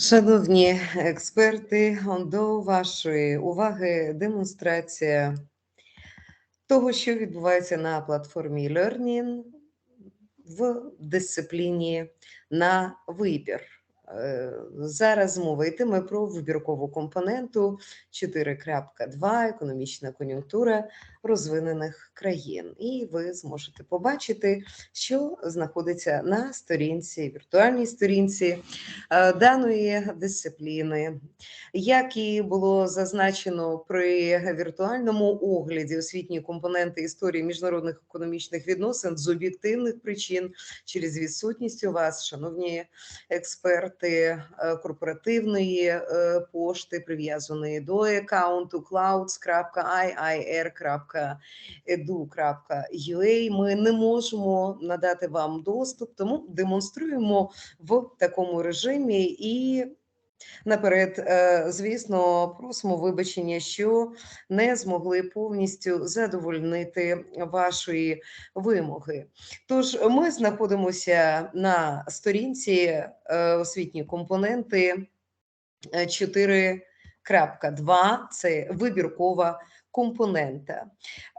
Шановні експерти, до вашої уваги демонстрація того, що відбувається на платформі Learning в дисципліні на вибір. Е, Зараз мова йтиме про вибіркову компоненту 4.2 економічна кон'юнктура розвинених країн. І ви зможете побачити, що знаходиться на сторінці, віртуальній сторінці е, даної дисципліни. Як і було зазначено при віртуальному огляді освітні компоненти історії міжнародних економічних відносин з об'єктивних причин через відсутність у вас, шановні експерти е, корпоративної е, пошти, прив'язаної до аккаунту clouds.iir.edu.ua, ми не можемо надати вам доступ, тому демонструємо в такому режимі і Наперед, е, звісно, просимо вибачення, що не змогли повністю задовольнити вашої вимоги. Тож ми знаходимося на сторінці е, освітні компоненти 4.2, це вибіркова компонента.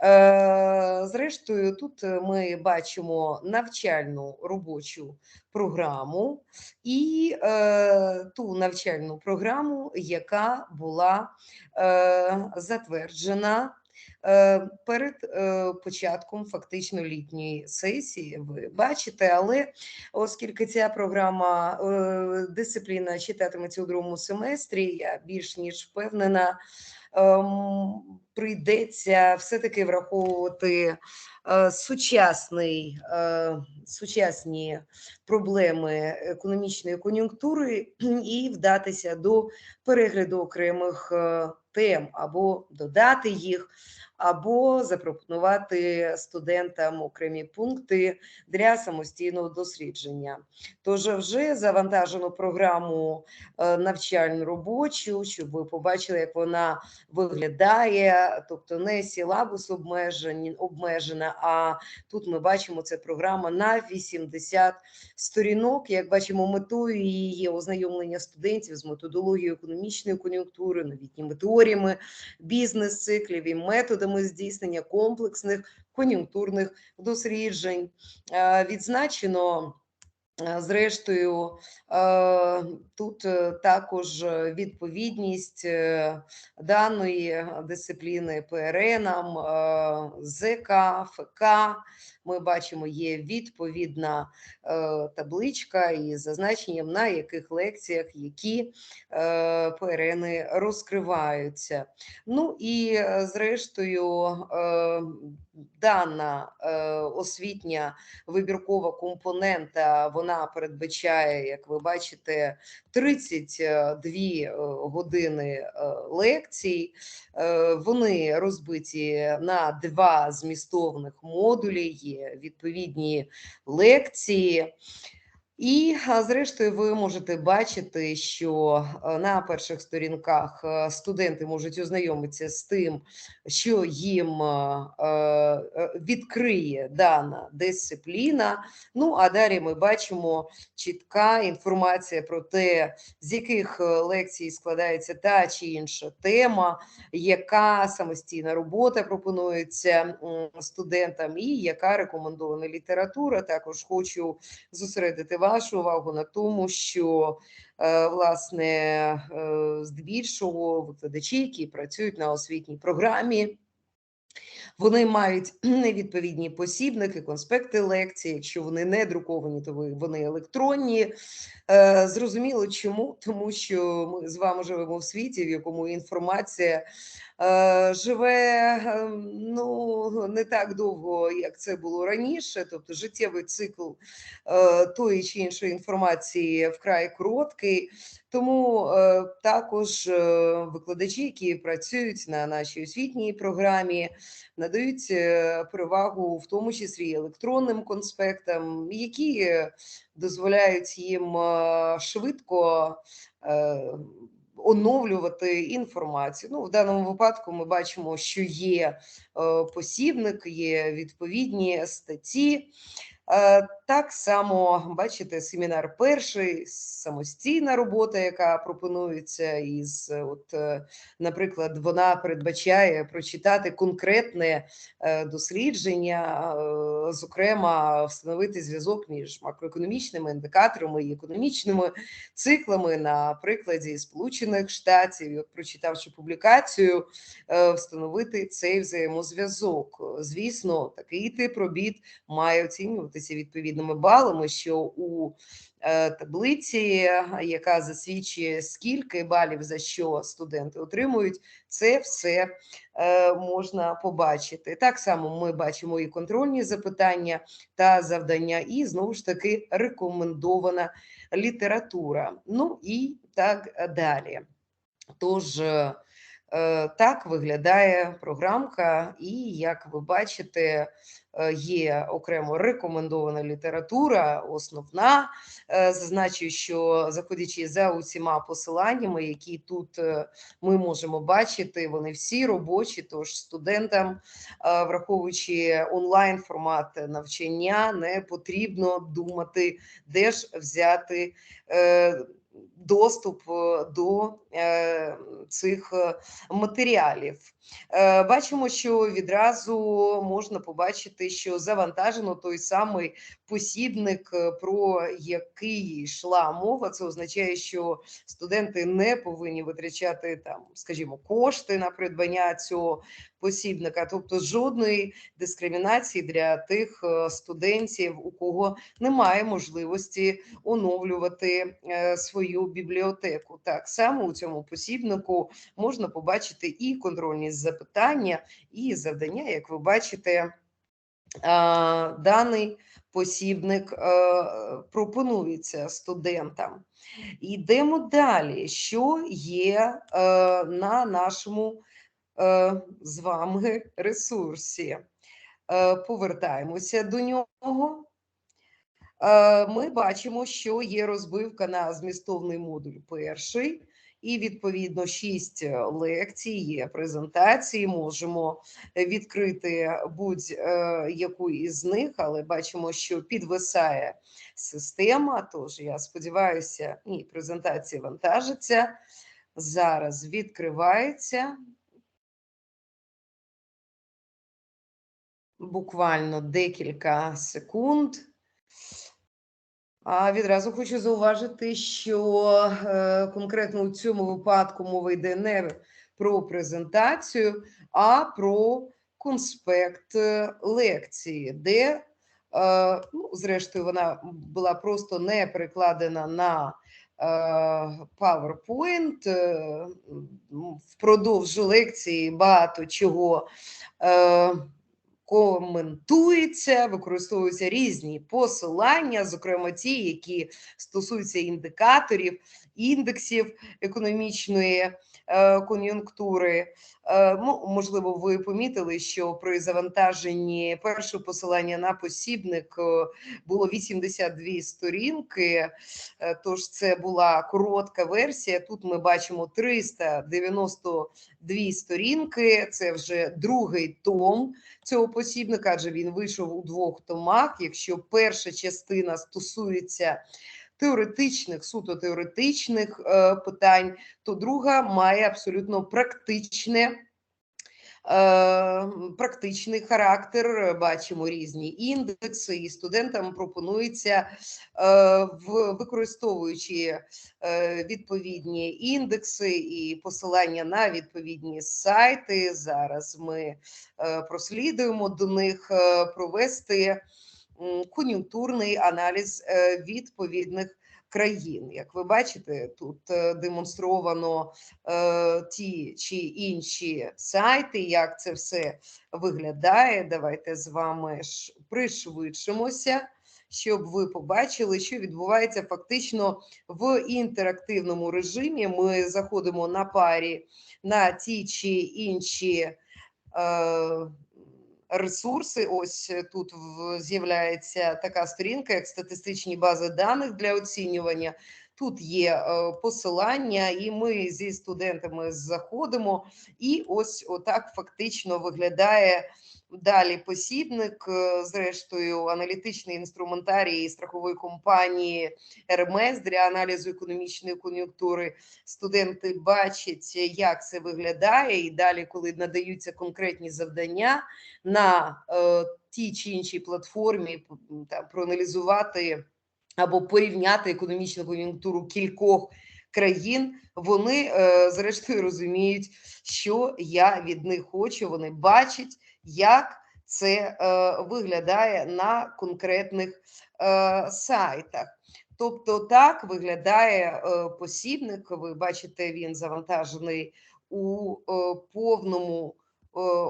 Е, зрештою, тут ми бачимо навчальну робочу програму і е, ту навчальну програму, яка була е, затверджена. Перед початком фактично літньої сесії, ви бачите, але оскільки ця програма дисципліна читатиметься у другому семестрі, я більш ніж впевнена, прийдеться все-таки враховувати е, сучасний, е, сучасні проблеми економічної кон'юнктури і вдатися до перегляду окремих е, тем або додати їх або запропонувати студентам окремі пункти для самостійного дослідження. Тож вже завантажено програму е, навчальну робочу, щоб ви побачили, як вона виглядає, тобто не сілабус обмежена, а тут ми бачимо це програма на 80 сторінок. Як бачимо, метою її є ознайомлення студентів з методологією економічної кон'юнктури, новітніми теоріями, бізнес-циклів і методами методами здійснення комплексних кон'юнктурних досліджень. Е, відзначено. Е, зрештою, е, тут також відповідність даної дисципліни ПРН, ЗК, ФК. Ми бачимо, є відповідна табличка із зазначенням, на яких лекціях які ПРН розкриваються. Ну і зрештою, дана освітня вибіркова компонента, вона передбачає, як ви бачите, 32 години лекцій. Вони розбиті на два змістовних модулі, відповідні лекції. І, зрештою, ви можете бачити, що на перших сторінках студенти можуть ознайомитися з тим, що їм відкриє дана дисципліна. Ну, а далі ми бачимо чітка інформація про те, з яких лекцій складається та чи інша тема, яка самостійна робота пропонується студентам, і яка рекомендована література. Також хочу зосередити вас вашу увагу на тому, що е, власне е, здебільшого викладачі, які працюють на освітній програмі. Вони мають невідповідні посібники, конспекти лекцій. Якщо вони не друковані, то вони електронні. Е, зрозуміло, чому тому, що ми з вами живемо в світі, в якому інформація живе ем, ну не так довго, як це було раніше. Тобто життєвий цикл е, тої чи іншої інформації вкрай короткий. Тому е, також викладачі, які працюють на нашій освітній програмі, надають перевагу в тому числі електронним конспектам, які дозволяють їм швидко оновлювати інформацію. Ну, В даному випадку ми бачимо, що є е, посібник, є відповідні статті. Так само бачите, семінар перший, самостійна робота, яка пропонується, із от, е, наприклад, вона передбачає прочитати конкретне е, дослідження, е, зокрема, встановити зв'язок між макроекономічними індикаторами і економічними циклами на прикладі Сполучених Штатів. От прочитавши публікацію, встановити цей взаємозв'язок. Звісно, такий тип робіт має оцінюватися відповідними балами, що у е, таблиці, яка засвідчує, скільки балів за що студенти отримують, це все е, можна побачити. Так само ми бачимо і контрольні запитання та завдання, і знову ж таки рекомендована література. Ну і так далі. Тож, е, так виглядає програмка, і як ви бачите, є окремо рекомендована література, основна. Е, зазначу, що заходячи за усіма посиланнями, які тут е, ми можемо бачити, вони всі робочі. Тож студентам, враховуючи онлайн формат навчання, не потрібно думати, де ж взяти доступ е, до е, цих е, матеріалів. Бачимо, що відразу можна побачити, що завантажено той самий посібник, про який йшла мова. Це означає, що студенти не повинні витрачати там, скажімо, кошти на придбання цього посібника, тобто жодної дискримінації для тих е, студентів, у кого немає можливості оновлювати е, свою бібліотеку. Так само у цьому посібнику можна побачити і контрольні запитання, і завдання, як ви бачите, даний посібник е, пропонується студентам. Йдемо далі, що є на нашому Е, з вами ресурсі. Е, повертаємося до нього. Е, ми бачимо, що є розбивка на змістовний модуль перший, і відповідно шість лекцій, є презентації. Можемо відкрити будь-яку із них, але бачимо, що підвисає система. Тож я сподіваюся, ні, презентація вантажиться. Зараз відкривається. буквально декілька секунд. А відразу хочу зауважити, що е, конкретно у цьому випадку мова йде не про презентацію, а про конспект е, лекції, де, е, ну, зрештою, вона була просто не перекладена на PowerPoint. Впродовж лекції багато чого коментується, використовуються різні посилання, зокрема ті, які стосуються індикаторів, індексів економічної е, кон'юнктури. Е, ну, можливо, ви помітили, що при завантаженні першого посилання на посібник е, було 82 сторінки. Тож це була коротка версія. Тут ми бачимо 392 сторінки. Це вже другий том цього посібника, адже він вийшов у двох томах. Якщо перша частина стосується теоретичних, суто теоретичних е, питань, то друга має абсолютно практичне. Е, практичний характер, бачимо різні індекси, і студентам пропонується е, використовуючи відповідні індекси і посилання на відповідні сайти. Зараз ми прослідуємо до них провести кон'юнктурний аналіз е, відповідних країн. Як ви бачите, тут е, демонстровано е, ті чи інші сайти, як це все виглядає. Давайте з вами пришвидшимося. Щоб ви побачили, що відбувається фактично в інтерактивному режимі. Ми заходимо на парі на ті чи інші ресурси. Ось е, тут з'являється така сторінка, як статистичні бази даних для оцінювання. Тут є е, посилання, і ми зі студентами заходимо, і ось отак фактично виглядає Далі посібник, е, зрештою, аналітичний інструментарій страхової компанії РМС для аналізу економічної кон'юнктури. Студенти бачать, як це виглядає, і далі, коли надаються конкретні завдання на е, тій чи іншій платформі, там проаналізувати або порівняти економічну кон'юнктуру кількох країн, вони е, зрештою розуміють, що я від них хочу. Вони бачать, як це е, виглядає на конкретних е, сайтах. Тобто, так виглядає посібник. Ви бачите, він завантажений у повному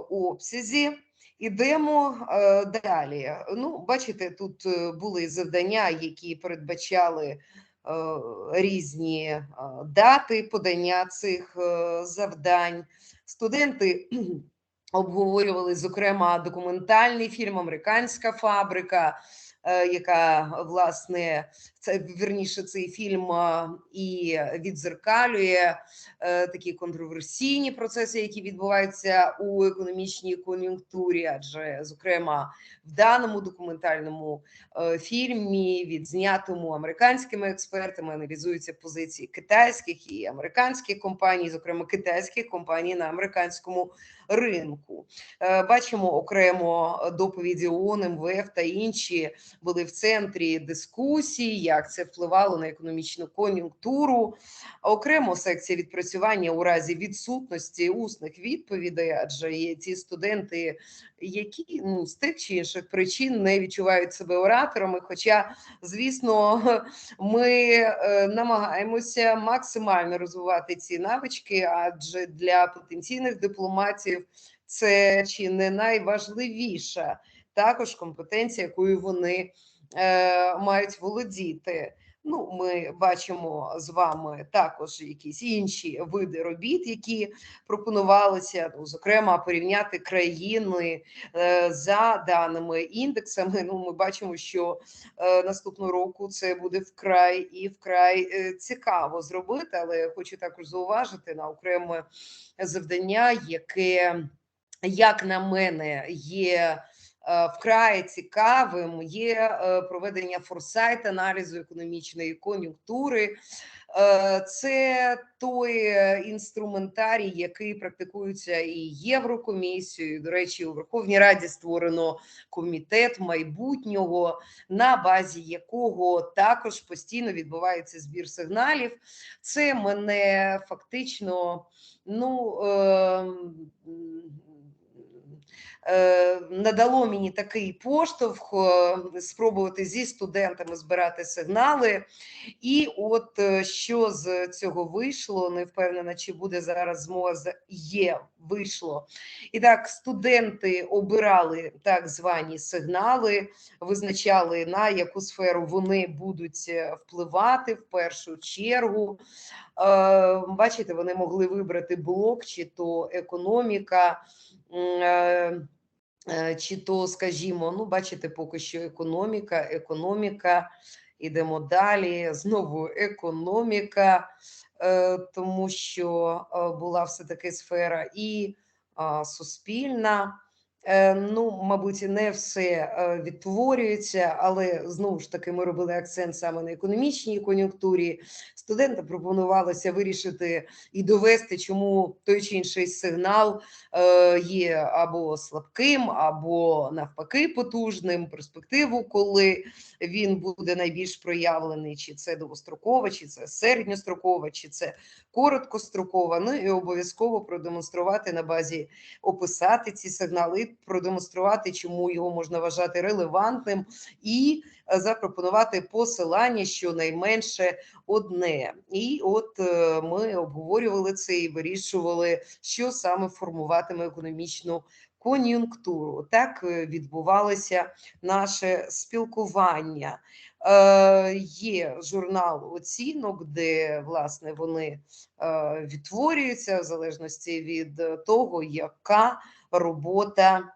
обсязі. Ідемо далі. Ну, бачите, тут були завдання, які передбачали Е, різні е, дати подання цих е, завдань. Студенти обговорювали зокрема документальний фільм Американська фабрика. Е, яка власне це вірніше цей фільм і відзеркалює е, такі контроверсійні процеси, які відбуваються у економічній кон'юнктурі, адже зокрема в даному документальному е, фільмі, відзнятому американськими експертами, аналізуються позиції китайських і американських компаній, зокрема китайських компаній на американському ринку. Бачимо окремо доповіді ООН, МВФ та інші були в центрі дискусії, як це впливало на економічну кон'юнктуру. Окремо секція відпрацювання у разі відсутності усних відповідей, адже є ті студенти, які ну з тих чи інших причин не відчувають себе ораторами. Хоча, звісно, ми е, намагаємося максимально розвивати ці навички, адже для потенційних дипломатів це чи не найважливіша також компетенція, якою вони е, мають володіти. Ну, ми бачимо з вами також якісь інші види робіт, які пропонувалися, ну, зокрема, порівняти країни е, за даними індексами. Ну, ми бачимо, що е, наступного року це буде вкрай і вкрай е, цікаво зробити, але хочу також зауважити на окреме завдання, яке, як на мене, є. Е, вкрай цікавим є е, проведення форсайт аналізу економічної кон'юнктури. Е, це той інструментарій, який практикується і Єврокомісією. До речі, у Верховній Раді створено комітет майбутнього, на базі якого також постійно відбувається збір сигналів. Це мене фактично ну. Е, надало мені такий поштовх е, спробувати зі студентами збирати сигнали. І от е, що з цього вийшло, не впевнена, чи буде зараз змога є, вийшло. І так, студенти обирали так звані сигнали, визначали на яку сферу вони будуть впливати в першу чергу. Бачите, вони могли вибрати блок, чи то економіка. Е, чи то, скажімо, ну, бачите, поки що економіка, економіка, ідемо далі. Знову економіка, е, тому що е, була все таки сфера і суспільна. Е, ну, мабуть, не все е, відтворюється, але знову ж таки ми робили акцент саме на економічній кон'юнктурі. Студентам пропонувалося вирішити і довести, чому той чи інший сигнал е, є або слабким, або навпаки потужним. Перспективу, коли він буде найбільш проявлений, чи це довгострокова, чи це середньострокова, чи це короткострокова. Ну і обов'язково продемонструвати на базі описати ці сигнали продемонструвати, чому його можна вважати релевантним, і е, запропонувати посилання щонайменше одне. І от е, ми обговорювали це і вирішували, що саме формуватиме економічну. Кон'юнктуру так е, відбувалося наше спілкування. Е, Є журнал оцінок, де власне вони е, відтворюються в залежності від того, яка робота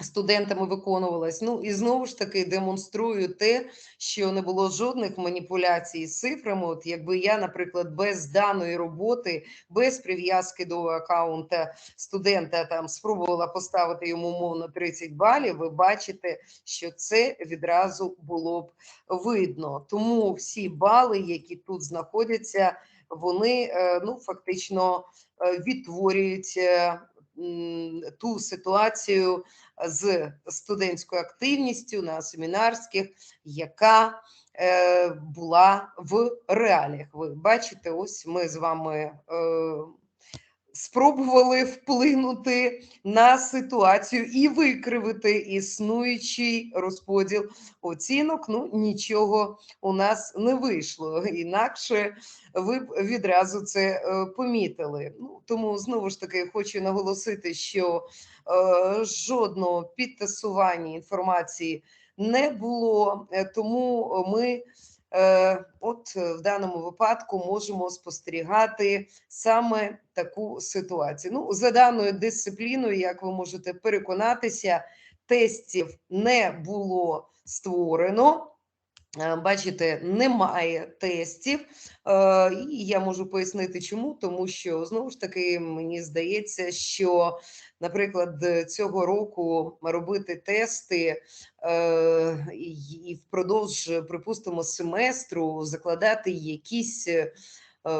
студентами виконувалась. Ну і знову ж таки демонструю те, що не було жодних маніпуляцій з цифрами. От якби я, наприклад, без даної роботи, без прив'язки до аккаунта студента там спробувала поставити йому умовно 30 балів, ви бачите, що це відразу було б видно. Тому всі бали, які тут знаходяться, вони е, ну фактично е, відтворюють ту ситуацію з студентською активністю на семінарських, яка е, була в реаліях. Ви бачите, ось ми з вами е, спробували вплинути на ситуацію і викривити існуючий розподіл оцінок. Ну нічого у нас не вийшло. Інакше ви б відразу це е, помітили. Ну тому знову ж таки хочу наголосити, що е, жодного підтасування інформації не було, е, тому ми. Е, От е, в даному випадку можемо спостерігати саме таку ситуацію. Ну, за даною дисципліною, як ви можете переконатися, тестів не було створено. Е, Бачите, немає тестів, Е, і я можу пояснити, чому, тому що знову ж таки мені здається, що, наприклад, цього року робити тести е, і впродовж, припустимо, семестру закладати якісь.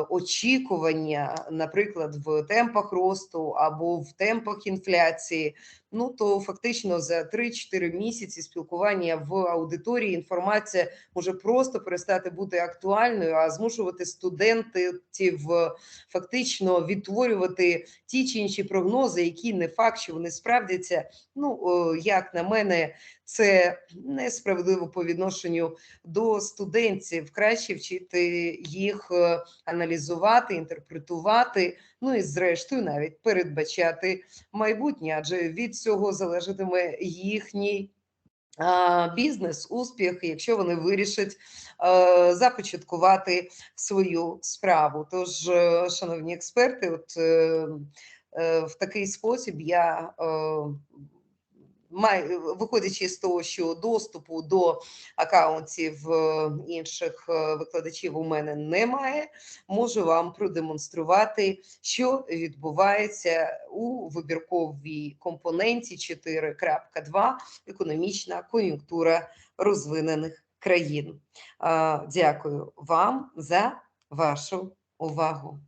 Очікування, наприклад, в темпах росту або в темпах інфляції, ну то фактично за 3-4 місяці спілкування в аудиторії інформація може просто перестати бути актуальною, а змушувати студентів е, фактично відтворювати ті чи інші прогнози, які не факт, що вони справдяться. Ну як на мене, це несправедливо по відношенню до студентів. Краще вчити їх е, аналізувати, інтерпретувати. Ну і зрештою навіть передбачати майбутнє, адже від цього залежатиме їхній бізнес, успіх, якщо вони вирішать е, започаткувати свою справу. Тож, е, шановні експерти, от е, в такий спосіб я виходячи з того, що доступу до акаунтів е, інших е, викладачів у мене немає, можу вам продемонструвати, що відбувається у вибірковій компоненті 4.2 економічна кон'юнктура розвинених країн. Дякую вам за вашу увагу.